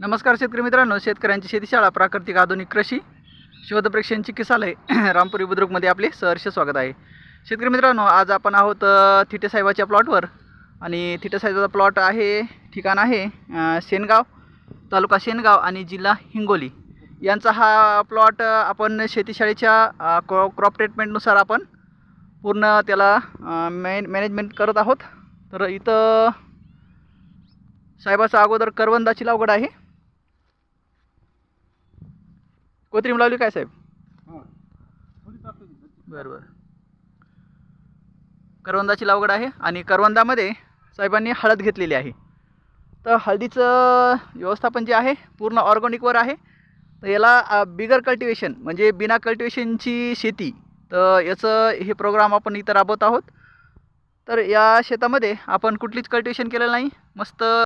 नमस्कार शेतकरी मित्रांनो शेतकऱ्यांची शेतीशाळा प्राकृतिक आधुनिक कृषी शोधप्रेक्षण चिकित्सालय रामपुरी बुद्रुकमध्ये आपले सहर्ष स्वागत आहे. शेतकरी मित्रांनो आज आपण आहोत अ, थिटे साहेबाच्या प्लॉटवर. आणि थिटे साहेबाचा प्लॉट आहे ठिकाण आहे शेनगाव तालुका शेनगाव आणि जिल्हा हिंगोली. यांचा हा प्लॉट आपण शेतीशाळेच्या क्रॉ क्रॉप ट्रीटमेंटनुसार आपण पूर्ण त्याला मॅन मॅनेजमेंट करत आहोत. तर इथं साहेबाचा अगोदर करवंदाची लागवड आहे. कोथिंबीर लावली काय साहेब? बरं बरं. करवंदाची लागवड आहे आणि करवंदामध्ये साहेबांनी हळद घेतलेली आहे. तर हळदीचं व्यवस्थापन जे आहे पूर्ण ऑर्गॅनिकवर आहे. तर याला बिगर कल्टिवेशन म्हणजे बिना कल्टिवेशनची शेती तर याचं हे प्रोग्राम आपण इथं राबवत आहोत. तर या शेतामध्ये आपण कुठलीच कल्टिवेशन केलेलं नाही. मस्त